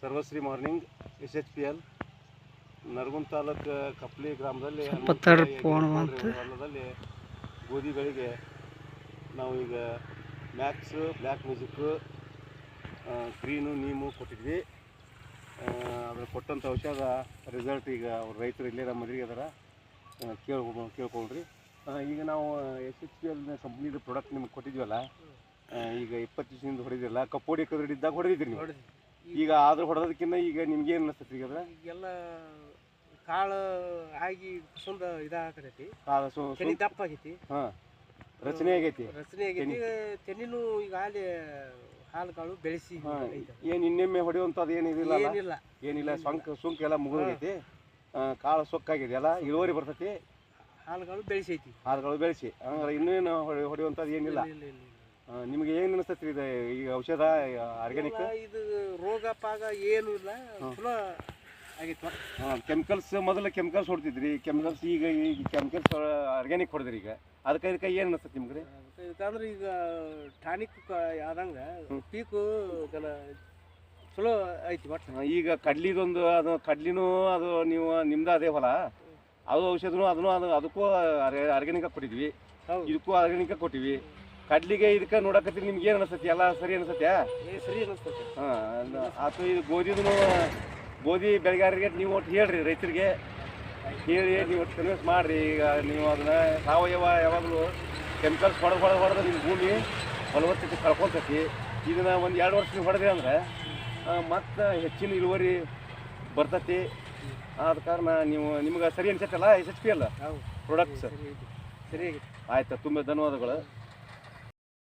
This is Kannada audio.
ಸರ್ವಶ್ರೀ morning S H P L Nargund taluk Kapli ಗ್ರಾಮದಲ್ಲಿ ಹೊಲದಲ್ಲಿ ಗೋಧಿ ಬೆಳೆಗೆ ನಾವು ಈಗ max black music green neem ಕೊಟ್ಟಿದ್ವಿ. ಅದ್ರ ಕೊಟ್ಟಂಥ ಔಷಧ ರಿಸಲ್ಟ್ ಈಗ ಅವ್ರ ರೈತರು ಇಲ್ಲೇ ನಮ್ಮ ಮದುವೆಗೆ ಅದರ. ಕೇಳ್ಕೊ ಕೇಳ್ಕೊಳ್ರಿ. ಈಗ ನಾವು ಎಸ್ ಎಚ್ ಪಿ ಎಲ್ ಕಂಪ್ನಿದು ಪ್ರಾಡಕ್ಟ್ ನಿಮ್ಗೆ ಕೊಟ್ಟಿದ್ವಲ್ಲ ಈಗ ಇಪ್ಪತ್ತು ದಿವಸದಿಂದ ಹೊಡೆದಿಲ್ಲ ಕಪ್ಪೋಡಿ ಕದ್ರಿದ್ದಾಗ ಹೊಡೆದಿದ್ರಿ ನೀವು? ಈಗ ಆದ್ರೂ ಹೊಡೆದಕ್ಕಿಂತ ಈಗ ನಿಮ್ಗೆ ಏನು ಅನಿಸ್ತೈತಿ ಈಗ ಅದ್ರ ಈಗೆಲ್ಲ ಕಾಳು ಆಗಿ ಸುಂದ ಇದಾಗತೈತಿ. ಕಾಳು ಸು ತೆನಿ ದಪ್ಪ ಆಗೈತಿ ಹಾಂ ರಚನೆ ಆಗೈತಿ. ರಚನೆ ಆಗೈತಿ. ತೆನಿನೂ ಈಗ ಹಾಲಿ ಕಾಳು ಬೆಳೆಸಿ ಹಾಂ ಐತೆ. ಏನು ಇನ್ನೊಮ್ಮೆ ಹೊಡೆಯುವಂಥದ್ದು ಏನು ಅಲ್ಲ? ಏನಿಲ್ಲ. ಏನಿಲ್ಲ ಸೊಂಕ ಸುಂಕ ಎಲ್ಲ ಮುಗಿದೈತಿ ಕಾಳು ಸೊಕ್ಕಾಗಿದೆ ಅಲ್ಲ? ಇಳುವರಿ ಬರ್ತೈತಿ? ಹಾಲುಗಳು ಬೆಳೆಸೈತಿ. ಹಾಲುಗಳು ಬೆಳೆಸಿ. ಹಂಗಾರೆ ಇನ್ನೇನು ಹೊಡೆ ಹೊಡೆಯುವಂಥದ್ದು ಏನಿಲ್ಲ? ಇಲ್ಲ, ಇಲ್ಲ, ನಿಮ್ಗೆ ಏನು ಅನಿಸ್ತೈತಿ ಇದು? ಈ ಔಷಧ ಆರ್ಗ್ಯಾನಿಕ್ ಇದು ರೋಗ ಪಾಗ ಏನು ಇಲ್ಲ ಚಲೋ ಆಗಿತ್ತು. ಕೆಮಿಕಲ್ಸ್ ಮೊದಲು ಕೆಮಿಕಲ್ಸ್ ಹೊಡ್ತಿದ್ರಿ. ಕೆಮಿಕಲ್ಸ್ ಈಗ ಈಗ ಕೆಮಿಕಲ್ಸ್ ಆರ್ಗ್ಯಾನಿಕ್ ಹೊಡೆದ್ರಿ ಈಗ. ಅದಕ್ಕೆ ಇದಕ್ಕೆ ಏನು ಅನಿಸ್ತೈತಿ ನಿಮ್ಗೆ ರೀ? ಯಾಕಂದ್ರೆ ಈಗ ಟಾನಿಕ್ ಆದಂಗ ಪೀಕು ಕೆಲ ಚಲೋ ಐತಿ ಬಟ್ ಈಗ ಕಡ್ಲಿದೊಂದು ಅದು ಕಡ್ಲಿನೂ ಅದು ನೀವು ನಿಮ್ದು ಅದೇ ಹೊಲ. ಅದು ಔಷಧನೂ ಅದನ್ನು ಅದು ಅದಕ್ಕೂ ಆರ್ಗ್ಯಾನಿಕ್ ಕೊಟ್ಟಿದ್ವಿ. ಇದಕ್ಕೂ ಆರ್ಗ್ಯಾನಿಕ್ ಕೊಟ್ಟಿವಿ. ಕಡ್ಲಿಗೆ ಇದಕ್ಕೆ ನೋಡಕತ್ತೀರಿ ನಿಮ್ಗೆ ಏನು ಅನಿಸ್ತೈತಿ? ಎಲ್ಲ ಸರಿ ಅನಿಸುತ್ತೆ ಸರಿ ಅನಿಸ್ತೈತೆ. ಹಾಂ ಆತು ಇದು ಗೋಧಿದೂ ಗೋಧಿ ಬೆಳೆಗಾರರಿಗೆ ನೀವು ಒಟ್ಟು ಹೇಳ್ರಿ ರೈತರಿಗೆ ಹೇಳಿ ನೀವು ಒಟ್ಟು ಕನ್ವಿನ್ಸ್ ಮಾಡಿರಿ. ಈಗ ನೀವು ಅದನ್ನ ಸಾವಯವ ಯಾವಾಗಲೂ ಕೆಮಿಕಲ್ಸ್ ಹೊಡೆದು ಹೊಡೆದು ಹೊಡೆದು ನಿಮ್ಮ ಭೂಮಿ ಫಲವತ್ತತೆ ಕಳ್ಕೊತೈತಿ. ಇದನ್ನ ಒಂದು ಎರಡು ವರ್ಷ ನೀವು ಹೊಡೆದ್ರಿ ಅಂದ್ರೆ ಮತ್ತೆ ಹೆಚ್ಚಿನ ಇಳುವರಿ ಬರ್ತೈತಿ. ಆದ ಕಾರಣ ನೀವು ನಿಮ್ಗೆ ಸರಿ ಅನ್ಸತ್ತಲ್ಲ ಎಸ್ ಎಚ್ ಪಿ ಅಲ್ಲ? ಹೌದು. ಪ್ರಾಡಕ್ಟ್ಸ್ ಸರಿ ಸರಿ. ಆಯ್ತು ತುಂಬ ಧನ್ಯವಾದಗಳು.